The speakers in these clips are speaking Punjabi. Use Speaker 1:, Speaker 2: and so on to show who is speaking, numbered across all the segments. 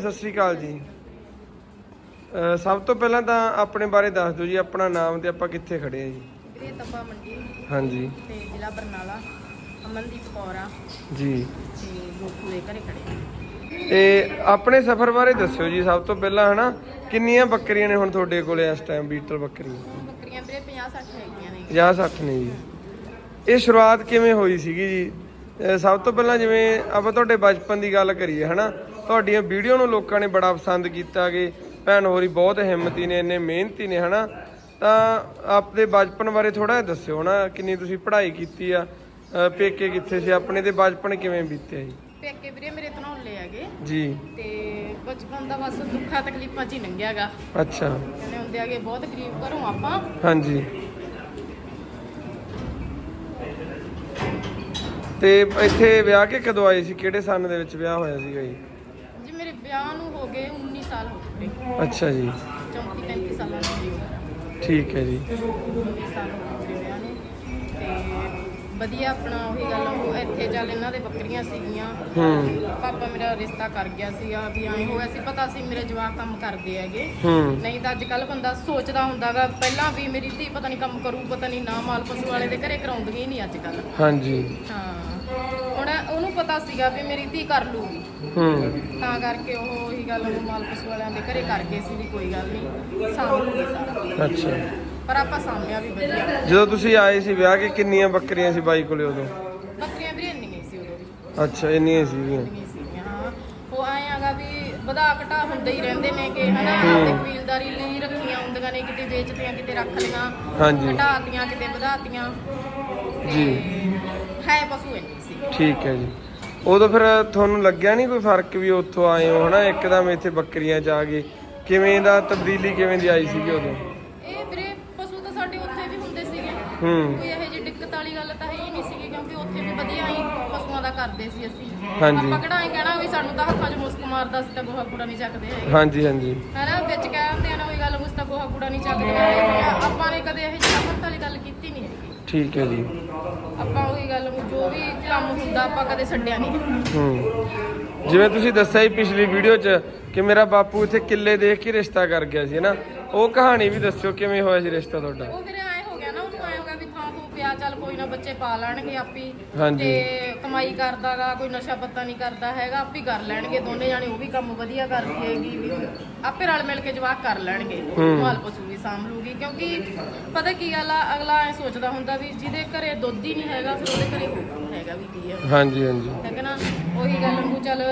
Speaker 1: ਸਤਿ ਸ੍ਰੀ ਅਕਾਲ ਜੀ। ਸਭ ਤੋਂ ਪਹਿਲਾਂ ਤਾਂ ਆਪਣੇ ਬਾਰੇ ਦੱਸ ਦਿਓ ਜੀ ਆਪਣਾ ਨਾਮ ਤੇ ਆਪਾਂ ਕਿੱਥੇ ਖੜੇ ਆ ਜੀ?
Speaker 2: ਵੀਰੇ ਤੱਬਾ ਮੰਡੀ
Speaker 1: ਹਾਂਜੀ।
Speaker 2: ਤੇ ਜ਼ਿਲ੍ਹਾ ਬਰਨਾਲਾ ਅਮਨਦੀਪ ਕੌਰ ਆ।
Speaker 1: ਜੀ।
Speaker 2: ਤੇ ਗੋਕੂ ਦੇ ਘਰੇ ਖੜੇ ਆ।
Speaker 1: ਤੇ ਆਪਣੇ ਸਫ਼ਰ ਬਾਰੇ ਦੱਸਿਓ ਜੀ ਸਭ ਤੋਂ ਪਹਿਲਾਂ ਹਨਾ ਕਿੰਨੀਆਂ ਬੱਕਰੀਆਂ ਨੇ ਹੁਣ ਤੁਹਾਡੇ ਕੋਲੇ ਇਸ ਟਾਈਮ ਬੀਟਲ ਬੱਕਰੀਆਂ?
Speaker 2: ਬੱਕਰੀਆਂ ਵੀਰੇ 50 60 ਹੈਗੀਆਂ ਨੇ।
Speaker 1: 50 60 ਨੇ ਜੀ। ਇਹ ਸ਼ੁਰੂਆਤ ਕਿਵੇਂ ਹੋਈ ਸੀਗੀ ਜੀ? ਸਭ ਤੋਂ ਪਹਿਲਾਂ ਜਿਵੇਂ ਆਪਾਂ ਤੁਹਾਡੇ ਬਚਪਨ ਦੀ ਗੱਲ ਕਰੀਏ ਹਨਾ ਤੁਹਾਡੀਆਂ ਵੀਡੀਓ ਨੂੰ ਲੋਕਾਂ ਨੇ ਬੜਾ ਪਸੰਦ ਕੀਤਾ ਕਿ ਭੈਣ ਹੋਰੀ ਬਹੁਤ ਹਿੰਮਤੀ ਨੇ ਇੰਨੇ ਮਿਹਨਤੀ ਨੇ ਹਨਾ? ਤਾਂ ਆਪਦੇ ਬਚਪਨ ਬਾਰੇ ਥੋੜਾ ਜਿਹਾ ਦੱਸਿਓ ਹਨਾ ਕਿੰਨੀ ਤੁਸੀਂ ਪੜ੍ਹਾਈ ਕੀਤੀ ਆ ਪੇਕੇ ਕਿੱਥੇ ਸੀ? ਆਪਣੇ ਤੇ ਬਚਪਨ ਕਿਵੇਂ ਬੀਤਿਆ ਜੀ?
Speaker 2: ਪੇਕੇ ਵੀਰੇ ਮੇਰੇ ਧਨੌਲੇ ਹੈਗੇ।
Speaker 1: ਜੀ।
Speaker 2: ਤੇ ਬਚਪਨ ਦਾ ਬਸ ਦੁੱਖਾਂ ਤਕਲੀਫਾਂ 'ਚ ਹੀ ਲੰਘਿਆਗਾ
Speaker 1: ਅੱਛਾ।
Speaker 2: ਕਹਿੰਦੇ ਹੁੰਦੇ ਆਗੇ ਬਹੁਤ ਗਰੀਬ ਘਰੋਂ ਆਪਾਂ।
Speaker 1: ਹਾਂਜੀ। ਤੇ ਇੱਥੇ ਵਿਆਹ ਕੇ ਕਦੋਂ ਆਏ ਸੀ? ਕਿਹੜੇ ਸਾਲ ਦੇ ਵਿੱਚ ਵਿਆਹ ਹੋਇਆ ਸੀਗਾ ਜੀ?
Speaker 2: ਵਿਆਹ ਨੂੰ ਹੋ ਗਏ 19 ਸਾਲ ਹੋ ਗਏ।
Speaker 1: ਅੱਛਾ ਜੀ।
Speaker 2: 34 35 ਸਾਲਾਂ ਦੀ ਉਮਰ ਆ।
Speaker 1: ਠੀਕ ਹੈ ਜੀ।
Speaker 2: 19 ਸਾਲ ਹੋ ਗਏ ਮੇਰੇ ਵਿਆਹ ਨੂੰ। ਤੇ ਵਧੀਆ ਆਪਣਾ ਉਹੀ ਗੱਲ ਉਹ ਇੱਥੇ ਚੱਲ ਇਹਨਾਂ ਦੇ ਬੱਕਰੀਆਂ ਸੀਗੀਆਂ।
Speaker 1: ਹੂੰ।
Speaker 2: ਪਾਪਾ ਮੇਰਾ ਰਿਸ਼ਤਾ ਕਰ ਗਿਆ ਸੀਗਾ ਵੀ ਐਂ ਹੋਇਆ ਸੀ ਪਤਾ ਸੀ ਮੇਰੇ ਜਵਾਕ ਕੰਮ ਕਰਦੇ ਹੈਗੇ।
Speaker 1: ਹੂੰ।
Speaker 2: ਨਹੀਂ ਤਾਂ ਅੱਜ ਕੱਲ ਬੰਦਾ ਸੋਚਦਾ ਹੁੰਦਾਗਾ ਪਹਿਲਾਂ ਵੀ ਮੇਰੀ ਧੀ ਪਤਾ ਨਹੀਂ ਕੰਮ ਕਰੂ ਪਤਾ ਨਹੀਂ ਨਾ ਮਾਲ ਪਸ਼ੂ ਵਾਲੇ ਦੇ ਘਰੇ ਕਰਾਉਂਦੀਆਂ ਹੀ ਨਹੀਂ ਅੱਜ ਕੱਲ
Speaker 1: ਹਾਂਜੀ।
Speaker 2: ਹਾਂ। ਹੁਣ ਉਹਨੂੰ ਪਤਾ ਸੀਗਾ ਵੀ ਮੇਰੀ ਧੀ ਕਰ ਲੂਗੀ
Speaker 1: ਹੂੰ।
Speaker 2: ਤਾਂ ਕਰਕੇ ਉਹ ਉਹੀ ਗੱਲ ਉਹ ਮਾਲ ਪਸ਼ੂ ਵਾਲਿਆਂ ਦੇ ਘਰੇ ਕਰ ਗਏ ਸੀ ਵੀ ਕੋਈ ਗੱਲ ਨਹੀਂ ਸਾਂਭ ਲੂਗੀ ਸਾਰਾ
Speaker 1: ਅੱਛਾ।
Speaker 2: ਪਰ ਆਪਾਂ ਸਾਂਭਿਆ ਵੀ ਵਧੀਆ।
Speaker 1: ਜਦੋਂ ਤੁਸੀਂ ਆਏ ਸੀ ਵਿਆਹ ਕੇ ਕਿੰਨੀਆਂ ਬੱਕਰੀਆਂ ਸੀ ਬਾਈ ਕੋਲੇ ਉਦੋਂ?
Speaker 2: ਬੱਕਰੀਆਂ ਵੀ ਇੰਨੀਆਂ ਸੀ ਉਦੋਂ ਵੀ।
Speaker 1: ਅੱਛਾ ਇੰਨੀਆਂ ਸੀਗੀਆਂ
Speaker 2: ਨਹੀਂ ਸੀਗੀਆਂ ਹਾਂ। ਉਹ ਆਏ ਆਗਾ ਵੀ ਵਧਾ ਘਟਾ ਹੁੰਦੇ ਹੀ ਰਹਿੰਦੇ ਨੇ ਕਿ ਹਨਾ ਆਪਣੀ ਕਬੀਲਦਾਰੀ ਲਈ ਰੱਖੀਆਂ ਹੁੰਦੀਆਂ ਨੇ ਕਿਤੇ ਵੇਚਤੀਆਂ ਕਿਤੇ ਰੱਖ ਲਈਆਂ
Speaker 1: ਹਾਂਜੀ।
Speaker 2: ਘਟਾਤੀਆਂ ਕਿਤੇ ਵਧਾਤੀਆਂ।
Speaker 1: ਜੀ।
Speaker 2: ਹੈ ਪਸ਼ੂ ਇੰਨੀ ਸੀ।
Speaker 1: ਠੀਕ ਹੈ ਜੀ। ਉਦੋਂ ਫਿਰ ਤੁਹਾਨੂੰ ਲੱਗਿਆ ਨਹੀਂ ਕੋਈ ਫ਼ਰਕ ਵੀ ਉੱਥੋਂ ਆਏ ਹੋ ਹਨਾ? ਇੱਕਦਮ ਇੱਥੇ ਬੱਕਰੀਆਂ ਚ ਆ ਗਏ। ਕਿਵੇਂ ਦਾ ਤਬਦੀਲੀ ਕਿਵੇਂ ਦੀ ਆਈ ਸੀਗੀ ਉਦੋਂ?
Speaker 2: ਇਹ ਵੀਰੇ ਪਸ਼ੂ ਤਾਂ ਸਾਡੇ ਉੱਥੇ ਵੀ ਹੁੰਦੇ ਸੀਗੇ।
Speaker 1: ਹੂੰ।
Speaker 2: ਕੋਈ ਇਹੋ ਜਿਹੀ ਦਿੱਕਤ ਵਾਲੀ ਗੱਲ ਤਾਂ ਹੈ ਹੀ ਨਹੀਂ ਸੀਗੀ ਕਿਉਂਕਿ ਉੱਥੇ ਵੀ ਵਧੀਆ ਹੀ ਪਸ਼ੂਆਂ ਦਾ ਕਰਦੇ ਸੀ ਅਸੀਂ।
Speaker 1: ਹਾਂਜੀ।
Speaker 2: ਆਪਾਂ ਕਿਹੜਾ ਐਂ ਕਹਿਣਾ ਵੀ ਸਾਨੂੰ ਤਾਂ ਹੱਥਾਂ 'ਚ ਮੁਸਕ ਮਾਰਦਾ ਸੀ ਤਾਂ ਗੋਹਾ ਕੂੜਾ ਨਹੀਂ ਚੱਕਦੇ ਹੈਗੇ।
Speaker 1: ਹਾਂਜੀ ਹਾਂਜੀ।
Speaker 2: ਹਨਾ? ਵਿੱਚ ਕਹਿੰਦੇ ਆ ਨਾ ਕੋਈ ਗੱਲ ਉਸ ਤਾਂ ਗੋਹਾ ਕੂੜਾ ਨਹੀਂ ਚੱਕਦੇ। ਹੈਗੇ ਆਪਾਂ ਨੇ ਕਦੇ ਇਹੋ ਜਿਹੀ ਆਫਤ ਵਾਲੀ ਗੱਲ ਕੀਤੀ ਨਹੀਂ ਹੈਗੀ।
Speaker 1: ਠੀਕ ਹੈ ਜੀ।
Speaker 2: ਆਪਾਂ ਉਹੀ ਗੱਲ ਜੋ ਵੀ ਕੰਮ ਹੁੰਦਾ ਆਪਾਂ ਕਦੇ ਛੱਡਿਆ ਨਹੀਂ।
Speaker 1: ਹੂੰ। ਜਿਵੇਂ ਤੁਸੀਂ ਦੱਸਿਆ ਸੀ ਪਿਛਲੀ ਵੀਡੀਓ 'ਚ ਕਿ ਮੇਰਾ ਬਾਪੂ ਇੱਥੇ ਕਿੱਲੇ ਦੇਖ ਕੇ ਰਿਸ਼ਤਾ ਕਰ ਗਿਆ ਸੀ ਨਾ? ਉਹ ਕਹਾਣੀ ਵੀ ਦੱਸਿਓ ਕਿਵੇਂ ਹੋਇਆ ਸੀ ਰਿਸ਼ਤਾ ਤੁਹਾਡਾ?
Speaker 2: ਉਹ ਵੀਰੇ ਐ ਹੋ ਗਿਆ ਨਾ ਉਹਨੂੰ ਐ ਹੋ ਗਿਆ ਵੀ ਥਾਂ ਤੋਂ ਪਿਆ ਚੱਲ ਕੋਈ ਨਾ ਬੱਚੇ ਪਾ ਲੈਣਗੇ ਆਪੀ
Speaker 1: ਹਾਂਜੀ।
Speaker 2: ਤੇ ਕਮਾਈ ਕਰਦਾਗਾ ਕੋਈ ਨਸ਼ਾ ਪੱਤਾ ਨਹੀਂ ਕਰਦਾ ਹੈਗਾ ਆਪੀ ਕਰ ਲੈਣਗੇ ਦੋਨੇ ਜਾਣੇ ਉਹ ਵੀ ਕੰਮ ਵਧੀਆ ਕਰਦੀ ਹੈਗੀ ਵੀ ਆਪੇ ਰਲ ਮਿਲ ਕੇ ਜਵਾਕ ਕਰ ਲੈਣਗੇ
Speaker 1: ਹੂੰ।
Speaker 2: ਮਾਲ ਪਸ਼ੂ ਵੀ ਸਾਂਭ ਲੂਗੀ ਕਿਉਂਕਿ ਪਤਾ ਕੀ ਗੱਲ ਆ ਅਗਲਾ ਐ ਸੋਚਦਾ ਹੁੰਦਾ ਵੀ ਜਿਹਦੇ ਘਰੇ ਦੁੱਧ ਹੀ ਨਹੀਂ ਹੈਗਾ ਫਿਰ ਉਹਦੇ ਘਰੇ ਹੋਰ ਕੀ ਹੈਗਾ ਵੀ ਕੀ ਹੈ
Speaker 1: ਹਾਂਜੀ ਹਾਂਜੀ।
Speaker 2: ਠੀਕ ਹੈ ਨਾ? ਉਹੀ ਗੱਲ ਨੂੰ ਚੱਲ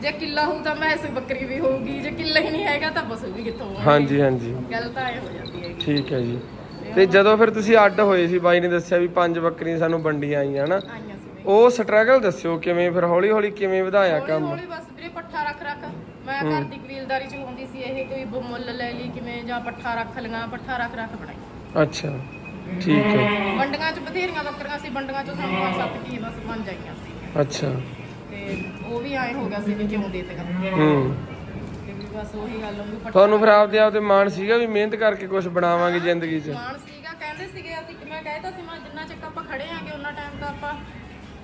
Speaker 2: ਜੇ ਕਿੱਲਾ ਹੋਊ ਤਾਂ ਮੈਸ ਬੱਕਰੀ ਵੀ ਹੋਊਗੀ ਜੇ ਕਿੱਲਾ ਹੀ ਨਹੀਂ ਹੈਗਾ ਤਾਂ ਪਸ਼ੂ ਵੀ ਕਿੱਥੋਂ ਹੋਣਗੇ
Speaker 1: ਹਾਂਜੀ ਹਾਂਜੀ।
Speaker 2: ਗੱਲ ਤਾਂ ਐ ਹੋ ਜਾਂਦੀ ਹੈਗੀ।
Speaker 1: ਠੀਕ ਹੈ ਜੀ। ਤੇ ਜਦੋਂ ਫਿਰ ਤੁਸੀਂ ਅੱਡ ਹੋਏ ਸੀ ਬਾਈ ਨੇ ਦੱਸਿਆ ਵੀ ਪੰਜ ਬੱਕਰੀਆਂ ਸਾਨੂੰ ਵੰਡੀਆਂ ਆਈਆਂ ਹਨਾ?
Speaker 2: ਆਈਆਂ ਸੀ ਵੀ
Speaker 1: ਉਹ ਸਟਰਗਲ ਦੱਸਿਓ ਕਿਵੇਂ ਫਿਰ ਹੌਲੀ ਹੌਲੀ ਕਿਵੇਂ ਵਧਾਇਆ
Speaker 2: ਹੌਲੀ
Speaker 1: ਕੰਮ?
Speaker 2: ਹੌਲੀ ਬਸ ਵੀਰੇ ਪੱਠਾ ਰੱਖ ਰੱਖ। ਮੈਂ ਘਰ ਦੀ ਕਬੀਲਦਾਰੀ ਚਲਾਉਂਦੀ ਸੀ ਇਹ ਕੋਈ ਬ- ਮੁੱਲ ਲੈ ਲਈ ਕਿਵੇਂ ਜਾਂ ਪੱਠਾ ਰੱਖ ਲਈਆਂ ਪੱਠਾ ਰੱਖ ਰੱਖ ਬਣਾਈ।
Speaker 1: ਅੱਛਾ ਠੀਕ ਹੈ।
Speaker 2: ਵੰਡੀਆਂ ਚ ਬਥੇਰੀਆਂ ਬੱਕਰੀਆਂ ਸੀ ਵੰਡੀਆਂ ਚ ਸਾਨੂੰ ਪੰਜ ਸੱਤ ਕੀ ਬਸ ਬਣ ਜਾਈਆਂ ਸੀ।
Speaker 1: ਅੱਛਾ।
Speaker 2: ਤੇ ਉਹ ਵੀ ਐਂ ਹੋ ਗਿਆ ਸੀ ਵੀ ਕਿਉਂ ਦੇ ਤੇ
Speaker 1: ਹੂੰ।
Speaker 2: ਬਸ ਉਹੀ ਗੱਲ
Speaker 1: ਤੁਹਾਨੂੰ ਫਿਰ ਆਪਦੇ ਆਪਦੇ ਮਾਣ ਸੀਗਾ ਵੀ ਮਿਹਨਤ ਕਰਕੇ ਕੁਝ ਬਣਾਵਾਂਗੇ ਜ਼ਿੰਦਗੀ 'ਚ?
Speaker 2: ਮਾਨ ਸੀਗਾ ਕਹਿੰਦੇ ਸੀਗੇ ਅਸੀਂ ਕਿ ਮੈਂ ਕਹਿਤਾ ਸੀ ਮੈਂ ਜਿੰਨਾ ਚਿਰ ਆਪਾਂ ਖੜੇ ਆਂਗੇ ਉਹਨਾਂ ਟਾਈਮ ਤਾਂ ਆਪਾਂ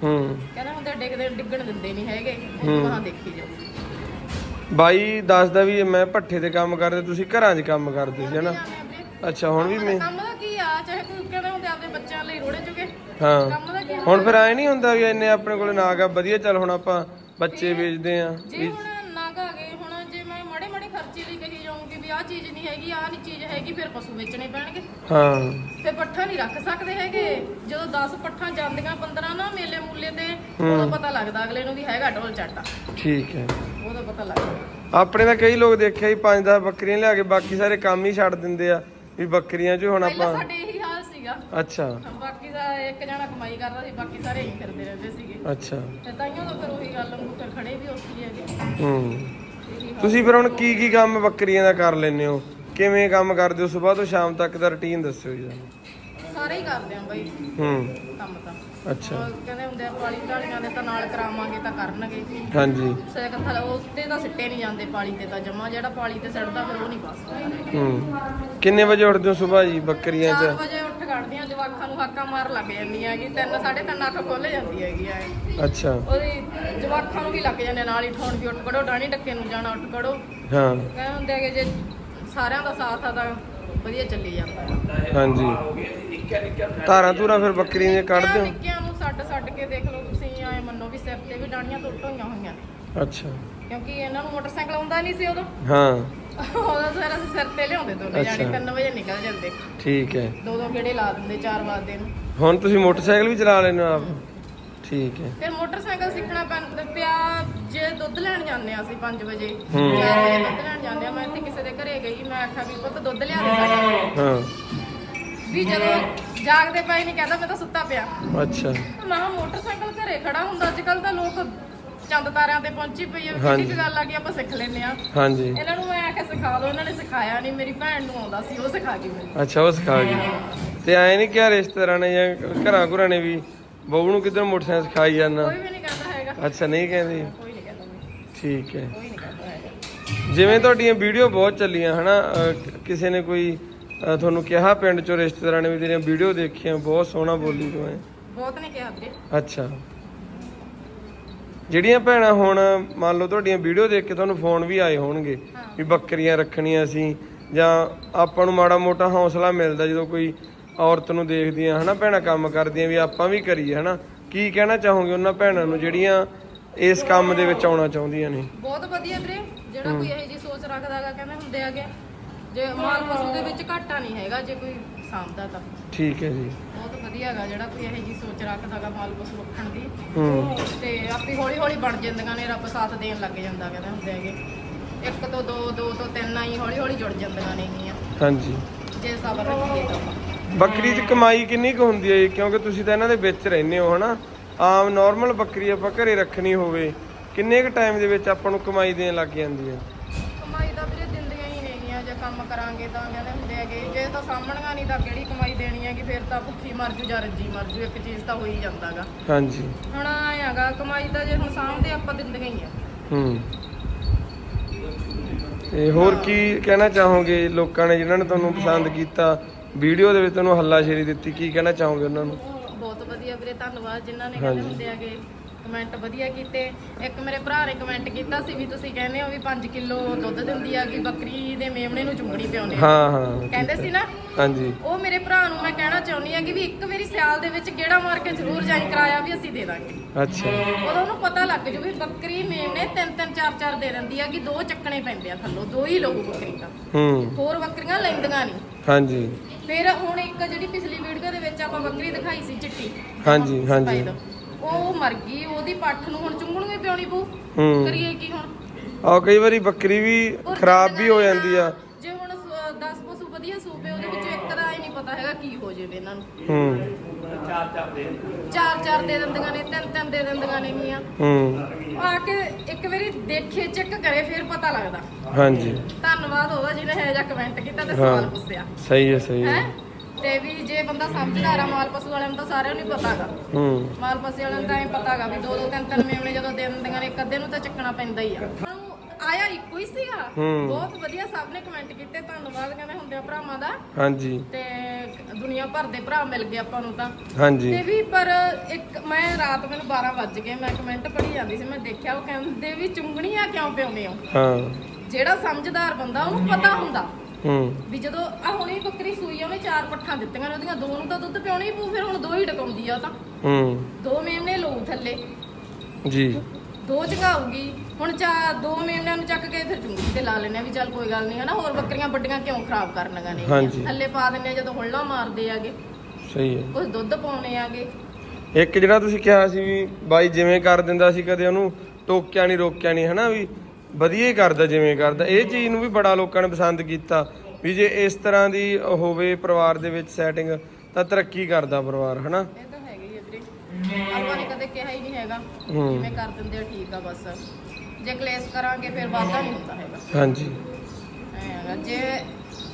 Speaker 1: ਹੂੰ।
Speaker 2: ਕਹਿੰਦੇ ਹੁੰਦੇ ਡਿੱਗਦੇ ਡਿੱਗਣ ਦਿੰਦੇ ਨਹੀਂ ਹੈਗੇ। ਉਹ ਮਹਾਂ ਦੇਖੀ ਜਾਓ।
Speaker 1: ਬਾਈ ਦੱਸਦਾ ਵੀ ਮੈਂ ਭੱਠੇ ਤੇ ਕੰਮ ਕਰਦੇ ਤੁਸੀਂ ਘਰਾਂ 'ਚ ਕੰਮ ਕਰਦੇ ਸੀ ਹਨਾ? ਅੱਛਾ ਹੁਣ ਵੀ ਮੈਂ
Speaker 2: ਕੰਮ ਦਾ ਕੀ ਆ? ਚਾਹੇ ਕੋਈ ਕਹਿੰਦੇ ਹੁੰਦੇ ਆਪਦੇ ਬੱਚਿਆਂ ਲਈ ਰੋੜੇ ਚੁਗੇ।
Speaker 1: ਹਾਂ।
Speaker 2: ਕੰਮ ਦਾ ਕੀ?
Speaker 1: ਹੁਣ ਫਿਰ ਐ ਨਹੀਂ ਹੁੰਦਾ ਵੀ ਇੰਨੇ ਆਪਣੇ ਕੋਲ ਨਾਗਾ ਵਧੀਆ ਚੱਲ ਹੁਣ ਆਪਾਂ ਬੱਚੇ ਵੇਚਦੇ ਆ
Speaker 2: ਜੇ ਹੁਣ ਹੈਗੀ ਆਹ ਨਹੀਂ ਚੀਜ਼ ਹੈਗੀ ਫਿਰ ਪਸ਼ੂ ਵੇਚਣੇ ਪੈਣਗੇ।
Speaker 1: ਹਾਂ।
Speaker 2: ਫਿਰ ਪੱਠਾ ਨਹੀਂ ਰੱਖ ਸਕਦੇ ਹੈਗੇ। ਜਦੋਂ 10 ਪੱਠਾਂ ਜਾਂਦੀਆਂ 15 ਨਾ ਮੇਲੇ ਮੂਲੇ ਤੇ ਉਦੋਂ ਪਤਾ ਲੱਗਦਾ ਅਗਲੇ ਨੂੰ ਵੀ ਹੈਗਾ ਢੋਲ ਚਾਟਾ।
Speaker 1: ਠੀਕ ਹੈ।
Speaker 2: ਉਦੋਂ ਪਤਾ ਲੱਗਦਾ।
Speaker 1: ਆਪਣੇ ਤਾਂ ਕਈ ਲੋਕ ਦੇਖਿਆ ਹੀ ਪੰਜ ਦਸ ਬੱਕਰੀਆਂ ਲਿਆ ਕੇ ਬਾਕੀ ਸਾਰੇ ਕੰਮ ਹੀ ਛੱਡ ਦਿੰਦੇ ਆ ਵੀ ਬੱਕਰੀਆਂ 'ਚ ਹੁਣ
Speaker 2: ਪਹਿਲਾਂ
Speaker 1: ਆਪਾਂ
Speaker 2: ਸਾਡੇ ਇਹੀ ਹਾਲ ਸੀਗਾ।
Speaker 1: ਅੱਛਾ।
Speaker 2: ਬਾਕੀ ਦਾ ਇੱਕ ਜਣਾ ਕਮਾਈ ਕਰਦਾ ਸੀ ਬਾਕੀ ਸਾਰੇ ਇਹੀ ਕਰਦੇ ਰਹਿੰਦੇ ਸੀਗੇ।
Speaker 1: ਅੱਛਾ।
Speaker 2: ਤੇ ਤਾਈਓ ਤਾਂ ਫਿਰ ਉਹੀ ਗੱਲ ਨੂੰ ਫਿਰ ਖੜੇ ਵੀ ਉੱਥੇ ਹੀ ਹੈਗੇ।
Speaker 1: ਹੂੰ।
Speaker 2: ਇਹੀ
Speaker 1: ਤੁਸੀਂ ਫਿਰ ਹੁਣ ਕੀ ਕੀ ਕੰਮ ਬੱਕਰੀਆਂ ਦਾ ਕਰ ਲੈਂਦੇ ਹੋ? ਕਿਵੇਂ ਕੰਮ ਕਰਦੇ ਹੋ? ਸਵੇਰ ਤੋਂ ਸ਼ਾਮ ਤੱਕ ਦਾ ਰੁਟੀਨ ਦੱਸਿਓ ਜੀ ਸਾਨੂੰ।
Speaker 2: ਸਾਰੇ ਹੀ ਕਰਦੇ ਆ ਬਾਈ।
Speaker 1: ਹੂੰ।
Speaker 2: ਕੰਮ ਤਾਂ।
Speaker 1: ਅੱਛਾ।
Speaker 2: ਉਹ ਕਹਿੰਦੇ ਹੁੰਦੇ ਆ ਪਾਲੀ ਢਾਲੀਆਂ ਦੇ ਤਾਂ ਨਾਲ ਕਰਾਵਾਂਗੇ ਤਾਂ ਕਰਨਗੇ।
Speaker 1: ਹਾਂਜੀ।
Speaker 2: ਸੇ ਕਥਾ ਉੱਤੇ ਤਾਂ ਸਿੱਟੇ ਨਹੀਂ ਜਾਂਦੇ ਪਾਲੀ ਤੇ ਤਾਂ ਜਮਾ। ਜਿਹੜਾ ਪਾਲੀ ਤੇ ਸਿੱਟਦਾ ਫਿਰ ਉਹ ਨਹੀਂ ਬਸ।
Speaker 1: ਹੂੰ। ਕਿੰਨੇ ਵਜੇ ਉੱਠਦੇ ਹੋ ਸਵੇਰ ਜੀ ਬੱਕਰੀਆਂ
Speaker 2: 4
Speaker 1: ਚ
Speaker 2: ਵਜੇ ਉੱਠ ਛੱਡਦੀਆਂ ਜਵਾਖਾਂ ਨੂੰ ਹਾਕਾਂ ਮਾਰ ਲੱਗ ਜਾਂਦੀਆਂ ਤਿੰਨ ਸਾਢੇ ਤਿੰਨ ਅੱਖ ਖੁੱਲ ਜਾਂਦੀ ਹੈਗੀ ਆ
Speaker 1: ਅੱਛਾ।
Speaker 2: ਉਹਦੀ ਜਵਾਖਾਂ ਨੂੰ ਵੀ ਲੱਗ ਜਾਂਦੇ ਨਾਲ ਹੀ ਠੋਣ ਵੀ ਉੱਠ ਖੜੋ ਡਾਣੀ ਡੱਕੇ ਨੂੰ ਜਾਣਾ ਉੱਠ ਖੜੋ।
Speaker 1: ਹਾਂ।
Speaker 2: ਕਹਿੰਦੇ ਹੁੰਦੇ ਹੈਗੇ ਜੇ ਸਾਰਿਆਂ ਦਾ ਸਾਥ ਆ ਤਾਂ ਵਧੀਆ ਚੱਲੀ ਜਾਂਦਾ
Speaker 1: ਹਾਂਜੀ। ਧਾਰਾਂ ਧੂਰਾਂ ਫਿਰ ਬੱਕਰੀ ਦੀਆਂ ਕੱਢਦੇ ਹੋ
Speaker 2: ਨਿੱਕਿਆਂ ਨੂੰ ਛੱਡ ਛੱਡ ਕੇ ਦੇਖ ਲਓ ਤੁਸੀਂ ਐ ਮੰਨੋ ਵੀ ਸਿਰ ਤੇ ਵੀ ਡਾਣੀਆਂ ਟੁੱਟ ਹੋਈਆਂ ਹੋਈਆਂ। ਨੇ।
Speaker 1: ਅੱਛਾ।
Speaker 2: ਕਿਉਂਕਿ ਇਹਨਾਂ ਨੂੰ ਮੋਟਰਸਾਈਕਲ ਆਉਂਦਾ ਨਹੀਂ ਸੀ ਉਦੋਂ।
Speaker 1: ਹਾਂ।
Speaker 2: ਉਹਦਾ ਸਾਰਾ ਅਸੀਂ ਸਿਰ ਤੇ ਲਿਆਉਂਦੇ ਦੋਨੇ ਜਾਣੇ
Speaker 1: ਅੱਛਾ।
Speaker 2: 3 ਵਜੇ ਨਿਕਲ ਜਾਂਦੇ।
Speaker 1: ਠੀਕ ਹੈ।
Speaker 2: ਦੋ ਦੋ ਗੇੜੇ ਲਾ ਦਿੰਦੇ 4 ਵਜੇ ਨੂੰ
Speaker 1: ਹੁਣ ਤੁਸੀਂ ਮੋਟਰਸਾਈਕਲ ਵੀ ਚਲਾ ਲੈਂਦੇ ਹੋ ਆਪ? ਠੀਕ ਹੈ।
Speaker 2: ਫਿਰ ਮੋਟਰਸਾਈਕਲ ਸਿੱਖਣਾ ਪੈਂਦਾ ਪਿਆ ਜੇ ਦੁੱਧ ਲੈਣ ਜਾਂਦੇ ਆ ਅਸੀਂ 5 ਵਜੇ
Speaker 1: ਹੂੰ।
Speaker 2: 4 ਵਜੇ ਦੁੱਧ ਲੈਣ ਜਾਂਦੇ ਆ ਮੈਂ ਇੱਥੇ ਕਿਸੇ ਦੇ ਘਰੇ ਗਈ ਮੈਂ ਆਖਿਆ ਵੀ ਪੁੱਤ ਦੁੱਧ ਲਿਆ ਦੇ ਸਾਡਾ
Speaker 1: ਹਾਂ।
Speaker 2: ਵੀ ਜਦੋਂ ਜਾਗਦੇ ਪਏ ਨਹੀਂ ਕਹਿੰਦਾ ਮੈਂ ਤਾਂ ਸੁੱਤਾ ਪਿਆ।
Speaker 1: ਅੱਛਾ।
Speaker 2: ਮੈਂ ਕਿਹਾ ਮੋਟਰਸਾਈਕਲ ਘਰੇ ਖੜਾ ਹੁੰਦਾ ਅੱਜ ਕੱਲ ਤਾਂ ਲੋਕ ਚੰਦ ਤਾਰਿਆਂ ਤੇ ਪਹੁੰਚੀ ਪਈ ਹੈ
Speaker 1: ਹਾਂਜੀ।
Speaker 2: ਕਿਹੜੀ ਕੁ ਗੱਲ ਆ ਗਈ ਆਪਾਂ ਸਿੱਖ ਲੈਂਦੇ ਆ
Speaker 1: ਹਾਂਜੀ।
Speaker 2: ਇਹਨਾਂ ਨੂੰ ਮੈਂ ਆਖਿਆ ਸਿਖਾ ਦਿਓ ਇਹਨਾਂ ਨੇ ਸਿਖਾਇਆ ਨਹੀਂ ਮੇਰੀ ਭੈਣ ਨੂੰ ਆਉਂਦਾ ਸੀ ਉਹ ਸਿਖਾ ਗਈ ਮੈਨੂੰ।
Speaker 1: ਅੱਛਾ ਉਹ ਸਿਖਾ ਗਈ। ਤੇ ਐ ਨਹੀਂ ਕਿਹਾ ਰਿਸ਼ਤੇਦਾਰਾਂ ਨੇ ਜਾਂ ਘਰਾਂ ਘੁਰਾਂ ਨੇ ਵੀ ਬਹੂ ਨੂੰ ਕਿੱਧਰ ਮੋਟਰਸਾਈਕਲ ਸਿਖਾਈ ਜਾਂਦਾ?
Speaker 2: ਕੋਈ ਵੀ ਨਹੀਂ ਹੈਗਾ।
Speaker 1: ਅੱਛਾ ਨਹੀਂ ਕਹਿੰਦੀ?
Speaker 2: ਕੋਈ ਨਹੀਂ
Speaker 1: ਠੀਕ ਹੈ।
Speaker 2: ਕੋਈ ਨਹੀਂ ਕਹਿੰਦਾ ਹੈਗਾ।
Speaker 1: ਜਿਵੇਂ ਤੁਹਾਡੀਆਂ ਵੀਡੀਓ ਬਹੁਤ ਚੱਲੀਆਂ ਹਨਾ? ਅਹ ਕਿਸੇ ਨੇ ਕੋਈ ਅਹ ਤੁਹਾਨੂੰ ਕਿਹਾ ਪਿੰਡ ਚੋਂ ਰਿਸ਼ਤੇਦਾਰਾਂ ਨੇ ਵੀ ਤੇਰੀਆਂ ਵੀਡੀਓ ਦੇਖੀਆਂ ਬਹੁਤ ਸੋਹਣਾ ਬੋਲੀ ਤੂੰ ਐ।
Speaker 2: ਬਹੁਤ ਨੇ ਕਿਹਾ ਵੀਰੇ।
Speaker 1: ਅੱਛਾ। ਜਿਹੜੀਆਂ ਭੈਣਾਂ ਹੁਣ ਮੰਨ ਲਓ ਤੁਹਾਡੀਆਂ ਵੀਡੀਓ ਦੇਖ ਕੇ ਤੁਹਾਨੂੰ ਫੋਨ ਵੀ ਆਏ ਹੋਣਗੇ। ਵੀ ਬੱਕਰੀਆਂ ਰੱਖਣੀਆਂ ਸੀ ਜਾਂ ਆਪਾਂ ਨੂੰ ਮਾੜਾ ਮੋਟਾ ਹੌਸਲਾ ਮਿਲਦਾ ਜਦੋਂ ਕੋਈ ਔਰਤ ਨੂੰ ਦੇਖਦੀਆਂ ਹਨਾ ਭੈਣਾਂ ਕੰਮ ਕਰਦੀਆਂ ਵੀ ਆਪਾਂ ਵੀ ਕਰੀਏ ਹਨਾ? ਕੀ ਕਹਿਣਾ ਚਾਹੋਗੇ ਉਹਨਾਂ ਭੈਣਾਂ ਨੂੰ ਜਿਹੜੀਆਂ ਇਸ ਕੰਮ ਦੇ ਵਿੱਚ ਆਉਣਾ ਚਾਹੁੰਦੀਆਂ ਨੇ?
Speaker 2: ਬਹੁਤ ਵਧੀਆ ਵੀਰੇ ਜਿਹੜਾ ਕੋਈ ਇਹੋ ਜੀ ਸੋਚ ਰੱਖਦਾਗਾ ਕਹਿੰਦੇ ਹੁੰਦੇ ਆਗੇ ਜੇ ਮਾਲ ਪਸ਼ੂ ਦੇ ਵਿੱਚ ਘਾਟਾ ਨਹੀਂ ਹੈਗਾ ਜੇ ਕੋਈ ਸਾਂਭਦਾ ਤਾਂ।
Speaker 1: ਠੀਕ ਹੈ ਜੀ।
Speaker 2: ਬਹੁਤ ਵਧੀਆ ਹੈਗਾ ਜਿਹੜਾ ਕੋਈ ਇਹੋ ਜੀ ਸੋਚ ਰੱਖਦਾਗਾ ਮਾਲ ਪਸ਼ੂ ਰੱਖਣ ਦੀ।
Speaker 1: ਹੂੰ।
Speaker 2: ਤੇ ਆਪੇ ਹੌਲੀ ਹੌਲੀ ਬਣ ਜਾਂਦੀਆਂ ਨੇ ਰੱਬ ਸਾਥ ਦੇਣ ਲੱਗ ਜਾਂਦਾ ਕਹਿੰਦੇ ਹੁੰਦੇ ਹੈਗੇ। ਇੱਕ ਤੋਂ ਦੋ ਦੋ ਤੋਂ ਤਿੰਨ ਆਈ ਹੌਲੀ ਹੌਲੀ ਜੁੜ ਜਾਂਦੀਆਂ ਨੇਗੀਆਂ
Speaker 1: ਹਾਂਜੀ।
Speaker 2: ਜੇ ਸਬਰ ਰੱਖੀਏ ਤਾਂ
Speaker 1: ਬੱਕਰੀ 'ਚ ਕਮਾਈ ਕਿੰਨੀ ਕੁ ਹੁੰਦੀ ਹੈ ਜੀ? ਕਿਉਂਕਿ ਤੁਸੀਂ ਤਾਂ ਇਹਨਾਂ ਦੇ ਵਿੱਚ ਰਹਿੰਦੇ ਹੋ ਹਨਾ? ਆਮ ਨਾਰਮਲ ਬੱਕਰੀ ਆਪਾਂ ਘਰੇ ਰੱਖਣੀ ਹੋਵੇ ਕਿੰਨੇ ਕੁ ਟਾਈਮ ਦੇ ਵਿੱਚ ਆਪਾਂ ਨੂੰ ਕਮਾਈ ਦੇਣ ਲੱਗ ਜਾਂਦੀ ਹੈ?
Speaker 2: ਕਮਾਈ ਤਾਂ ਵੀਰੇ ਦਿੰਦੀਆਂ ਹੀ ਨੇਗੀਆਂ ਜੇ ਕੰਮ ਕਰਾਂਗੇ ਤਾਂ ਕਹਿੰਦੇ ਹੁੰਦੇ ਹੈਗੇ। ਜੇ ਤਾਂ ਸਾਹਮਣੀਆਂ ਨਹੀਂ ਤਾਂ ਕਿਹੜੀ ਕਮਾਈ ਦੇਣੀ ਹੈਗੀ ਫਿਰ ਤਾਂ ਭੁੱਖੀ ਮਰ ਜੂ ਜਾਂ ਰੱਜੀ ਮਰ ਜੂ ਇੱਕ ਚੀਜ਼ ਤਾਂ ਹੋ ਹੀ ਜਾਂਦਾਗਾ।
Speaker 1: ਹਾਂਜੀ।
Speaker 2: ਹੁਣ ਆਏ ਹੈਗਾ ਕਮਾਈ ਤਾਂ ਜੇ ਹੁਣ ਸਾਹਮਣੇ ਆਪਾਂ ਦਿੰਦੀਆਂ ਹੀ ਆ।
Speaker 1: ਹੂੰ। ਤੇ ਹੋਰ ਕੀ ਕਹਿਣਾ ਚਾਹੋਗੇ ਲੋਕਾਂ ਨੇ ਜਿਨ੍ਹਾਂ ਨੇ ਤੁਹਾਨੂੰ ਪਸੰਦ ਕੀਤਾ? ਵੀਡੀਓ ਦੇ ਵਿੱਚ ਤੁਹਾਨੂੰ ਹੱਲਾਸ਼ੇਰੀ ਦਿੱਤੀ ਕੀ ਕਹਿਣਾ ਚਾਹੋਗੇ ਉਹਨਾਂ ਨੂੰ?
Speaker 2: ਬਹੁਤ ਵਧੀਆ ਵੀਰੇ ਧੰਨਵਾਦ ਜਿਨ੍ਹਾਂ ਨੇ ਕਹਿੰਦੇ। ਹੁੰਦੇ ਹੈਗੇ ਕਮੈਂਟ ਵਧੀਆ ਕੀਤੇ। ਇੱਕ ਮੇਰੇ ਭਰਾ ਨੇ ਕਮੈਂਟ ਕੀਤਾ ਸੀ ਵੀ ਤੁਸੀਂ ਕਹਿੰਦੇ ਹੋ ਵੀ 5 ਕਿਲੋ ਦੁੱਧ ਦਿੰਦੀ ਆ ਕਿ ਬੱਕਰੀ ਦੇ ਮੇਮਣੇ ਨੂੰ ਚੁੰਗਣੀ ਪਿਆਉਂਦੇ ਆ।
Speaker 1: ਹਾਂ ਹਾਂ।
Speaker 2: ਕਹਿੰਦੇ ਸੀ ਨਾ?
Speaker 1: ਹਾਂਜੀ।
Speaker 2: ਉਹ ਮੇਰੇ ਭਰਾ ਨੂੰ ਮੈਂ ਕਹਿਣਾ ਚਾਹੁੰਦੀ ਆ ਕਿ ਵੀ ਇੱਕ ਵਾਰੀ ਸਿਆਲ ਦੇ ਵਿੱਚ ਗੇੜਾ ਮਾਰ ਕੇ ਜ਼ਰੂਰ ਜਾਈ ਕਰਾਇਆ ਵੀ ਅਸੀਂ ਦੇ ਦਾਂਗੇ।
Speaker 1: ਅੱਛਾ।
Speaker 2: ਉਦੋਂ ਉਹਨੂੰ ਪਤਾ ਲੱਗ ਜੂ ਵੀ ਬੱਕਰੀ ਮੇਮਣੇ ਤਿੰਨ ਤਿੰਨ ਚਾਰ ਚਾਰ ਦੇ ਦਿੰਦੀ ਆ ਕਿ ਦੋ ਚੱਕਣੇ ਪੈਂਦੇ ਆ ਥੱਲੋਂ ਦੋ ਹੀ ਲਹੂ ਬੱਕਰੀ ਦਾ
Speaker 1: ਹੂੰ।
Speaker 2: ਹੋਰ ਬੱਕਰੀਆਂ ਲੈਂਦੀਆਂ ਨਹੀਂ।
Speaker 1: ਹਾਂਜੀ।
Speaker 2: ਫਿਰ ਹੁਣ ਇੱਕ ਜਿਹੜੀ ਪਿਛਲੀ ਵੀਡੀਓ ਦੇ ਵਿੱਚ ਆਪਾਂ ਬੱਕਰੀ ਦਿਖਾਈ ਸੀ ਚਿੱਟੀ
Speaker 1: ਹਾਂਜੀ ਹਾਂਜੀ।
Speaker 2: ਉਹ ਮਰ ਗਈ ਉਹਦੀ ਪੱਠ ਨੂੰ ਹੁਣ ਚੁੰਗਣੂ ਵੀ ਪਿਉਣੀ ਪਊ। ਕਰੀਏ ਕੀ ਹੁਣ?
Speaker 1: ਆ ਕਈ ਵਾਰੀ ਬੱਕਰੀ ਵੀ ਖਰਾਬ ਵੀ ਹੋ
Speaker 2: ਜਿੱਦਾਂ
Speaker 1: ਜਾਂਦੀ ਆ।
Speaker 2: ਜੇ ਹੁਣ 10 ਪਸ਼ੂ ਵਧੀਆ ਸੂਪੇ ਪਤਾ ਹੈਗਾ ਕੀ ਹੋ ਜਾਵੇ ਇਹਨਾਂ ਨੂੰ।
Speaker 1: ਹੂੰ।
Speaker 2: ਚਾਰ ਚਾਰ ਦੇ ਦਿੰਦੀਆਂ ਨੇ ਤਿੰਨ ਤਿੰਨ ਦੇ ਦਿੰਦੀਆਂ ਨੇ ਗੀਆਂ।
Speaker 1: ਹੂੰ।
Speaker 2: ਆ ਕੇ ਇੱਕ ਵਾਰੀ ਦੇਖੇ ਚੈੱਕ ਕਰੇ ਫਿਰ ਪਤਾ ਲੱਗਦਾ।
Speaker 1: ਹਾਂਜੀ।
Speaker 2: ਧੰਨਵਾਦ ਉਹਦਾ ਜਿਹਨੇ ਇਹ ਜਿਹਾ ਕਮੈਂਟ ਕੀਤਾ ਤੇ ਸਵਾਲ
Speaker 1: ਹਾਂ।
Speaker 2: ਪੁੱਛਿਆ।
Speaker 1: ਸਹੀ ਹੈ ਸਹੀ
Speaker 2: ਹੈ।
Speaker 1: ਹੈ?
Speaker 2: ਤੇ ਵੀ ਜੇ ਬੰਦਾ ਸਮਝਦਾਰ ਆ ਮਾਲ ਪਸ਼ੂ ਵਾਲਿਆਂ ਨੂੰ ਤਾਂ ਸਾਰਿਆਂ ਨੂੰ ਹੀ ਪਤਾਗਾ
Speaker 1: ਹੂੰ।
Speaker 2: ਮਾਲ ਪਸ਼ੂ ਵਾਲਿਆਂ ਨੂੰ ਤਾਂ ਇਹ ਪਤਾਗਾ ਵੀ ਦੋ ਦੋ ਤਿੰਨ ਤਿੰਨ ਮੇਮਣੇ ਜਦੋਂ ਦੇ ਦਿੰਦੀਆਂ ਨੇ ਇੱਕ ਅੱਧੇ ਨੂੰ ਤਾਂ ਚੱਕਣਾ ਪੈਂਦਾ ਹੀ ਆ। ਆਇਆ ਇੱਕੋ ਹੀ ਸੀਗਾ।
Speaker 1: ਹੂੰ।
Speaker 2: ਬਹੁਤ ਵਧੀਆ ਸਭ ਨੇ ਕਮੈਂਟ ਕੀਤੇ ਧੰਨਵਾਦ ਕਹਿੰਦੇ ਹੁੰਦੇ ਆ ਭਰਾਵਾਂ ਦਾ।
Speaker 1: ਹਾਂਜੀ।
Speaker 2: ਤੇ ਦੁਨੀਆ ਭਰ ਦੇ ਭਰਾ ਮਿਲ ਗਏ ਆਪਾਂ ਨੂੰ ਤਾਂ।
Speaker 1: ਹਾਂਜੀ।
Speaker 2: ਤੇ ਵੀ ਪਰ ਇੱਕ ਮੈਂ ਰਾਤ ਮੈਨੂੰ 12 ਵੱਜ ਗਏ ਮੈਂ ਕਮੈਂਟ ਪੜ੍ਹੀ ਜਾਂਦੀ ਸੀ ਮੈਂ ਦੇਖਿਆ ਉਹ ਕਹਿੰਦੇ ਵੀ ਚੁੰਗਣੀਆਂ ਕਿਉਂ ਪਿਉਂਦੇ ਹੋ?
Speaker 1: ਹਾਂ।
Speaker 2: ਜਿਹੜਾ ਸਮਝਦਾਰ ਬੰਦਾ ਉਹਨੂੰ ਪਤਾ ਹੁੰਦਾ।
Speaker 1: ਹੂੰ।
Speaker 2: ਵੀ ਜਦੋਂ ਆ ਹੁਣੀ ਬੱਕਰੀ ਸੂਈ ਆ ਉਹਨੇ ਚਾਰ ਪੱਠਾਂ ਦਿੱਤੀਆਂ ਨੇ ਉਹਦੀਆਂ ਦੋ ਨੂੰ ਤਾਂ ਦੁੱਧ ਪਿਉਣਾ ਹੀ ਪਊ ਫਿਰ ਹੁਣ ਦੋ ਹੀ ਡਕਾਉਂਦੀ ਆ ਉਹ ਤਾਂ।
Speaker 1: ਹੂੰ।
Speaker 2: ਦੋ ਮੇਮਣੇ ਲਊ ਥੱਲੇ।
Speaker 1: ਜੀ।
Speaker 2: ਦੋ ਚੰਗਾਊਗੀ ਹੁਣ ਚਾ ਦੋ ਮੇਮਣਿਆਂ ਨੂੰ ਚੱਕ ਕੇ ਫਿਰ ਚੁੰਗੀ ਤੇ ਲਾ ਲੈਣੇ ਵੀ ਚੱਲ ਕੋਈ ਗੱਲ ਨਹੀਂ ਹਨਾ? ਹੋਰ ਬੱਕਰੀਆਂ ਵੱਡੀਆਂ ਕਿਉਂ ਖਰਾਬ ਕਰਨਗਾ ਨੇ?
Speaker 1: ਹਾਂਜੀ।
Speaker 2: ਥੱਲੇ ਪਾ ਦਿੰਨੇ ਆ ਜਦੋਂ ਹੁੱਲਾ ਮਾਰਦੇ ਆਗੇ।
Speaker 1: ਸਹੀ ਹੈ।
Speaker 2: ਕੁਝ ਦੁੱਧ ਪਾਉਣੇ ਆਗੇ।
Speaker 1: ਇੱਕ ਜਿਹੜਾ ਤੁਸੀਂ ਕਿਹਾ ਸੀ ਵੀ ਬਾਈ ਜਿਵੇਂ ਕਰ ਦਿੰਦਾ ਸੀ ਕਦੇ ਉਹਨੂੰ ਟੋਕਿਆ ਨਹੀਂ ਰੋਕਿਆ ਨਹੀਂ ਹਨਾ? ਵੀ ਵਧੀਆ ਹੀ ਕਰਦਾ ਜਿਵੇਂ ਕਰਦਾ। ਇਹ ਚੀਜ਼ ਨੂੰ ਵੀ ਬੜਾ ਲੋਕਾਂ ਨੇ ਪਸੰਦ ਕੀਤਾ ਵੀ ਜੇ ਇਸ ਤਰ੍ਹਾਂ ਦੀ ਹੋਵੇ ਪਰਿਵਾਰ ਦੇ ਵਿੱਚ ਸੈਟਿੰਗ ਤਾਂ ਤਰੱਕੀ ਕਰਦਾ ਪਰਿਵਾਰ ਹਨਾ?
Speaker 2: ਇਹ ਤਾਂ ਹੈਗਾ ਹੀ ਆ ਵੀਰੇ। ਆਪਾਂ ਨੇ ਕਦੇ ਕਿਹਾ ਹੀ ਨਹੀਂ ਹੈਗਾ।
Speaker 1: ਹੂੰ।
Speaker 2: ਜਿਵੇਂ ਕਰ ਦਿੰਦੇ ਆ ਠੀਕ ਆ ਬਸ। ਜੇ ਕਲੇਸ਼ ਕਰਾਂਗੇ ਫਿਰ ਵਾਧਾ ਨਹੀਂ ਹੁੰਦਾ ਹੈਗਾ।
Speaker 1: ਹਾਂਜੀ।
Speaker 2: ਐਂ ਹੈਗਾ। ਜੇ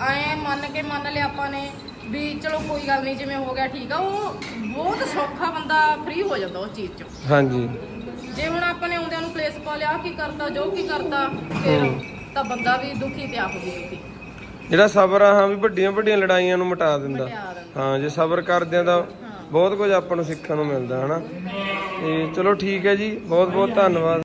Speaker 2: ਐ ਮੰਨ ਕੇ ਮੰਨ ਲਿਆ ਆਪਾਂ ਨੇ ਵੀ ਚਲੋ ਕੋਈ ਗੱਲ ਨਹੀਂ ਜਿਵੇਂ ਹੋ ਗਿਆ ਠੀਕ ਆ ਉਹ ਬਹੁਤ ਸੌਖਾ ਬੰਦਾ ਫ੍ਰੀ ਹੋ ਜਾਂਦਾ ਉਸ ਚੀਜ਼ 'ਚ।
Speaker 1: ਹਾਂਜੀ।
Speaker 2: ਜੇ ਹੁਣ ਆਪਾਂ ਨੇ ਆਉਂਦਿਆਂ ਨੂੰ ਕਲੇਸ਼ ਪਾ ਲਿਆ ਆਹ ਕੀ ਕਰਤਾ ਜੋ ਕੀ ਕਰਤਾ ਫਿਰ
Speaker 1: ਹੂੰ।
Speaker 2: ਤਾਂ ਬੰਦਾ ਵੀ ਦੁਖੀ ਤੇ ਆਪ ਵੀ ਦੁਖੀ।
Speaker 1: ਜਿਹੜਾ ਸਬਰ ਆ ਹਾਂ ਵੀ ਵੱਡੀਆਂ ਵੱਡੀਆਂ ਲੜਾਈਆਂ ਨੂੰ ਮਿਟਾ ਦਿੰਦਾ।
Speaker 2: ਮਿਟਾ ਦਿੰਦਾ।
Speaker 1: ਹਾਂ ਜੇ ਸਬਰ ਕਰਦੇ ਆ ਤਾਂ ਬਹੁਤ ਕੁਝ ਆਪਾਂ ਨੂੰ ਸਿੱਖਣ ਨੂੰ ਮਿਲਦਾ ਹਨਾ? ਤੇ ਚਲੋ ਠੀਕ ਹੈ ਜੀ ਬਹੁਤ ਬਹੁਤ ਧੰਨਵਾਦ।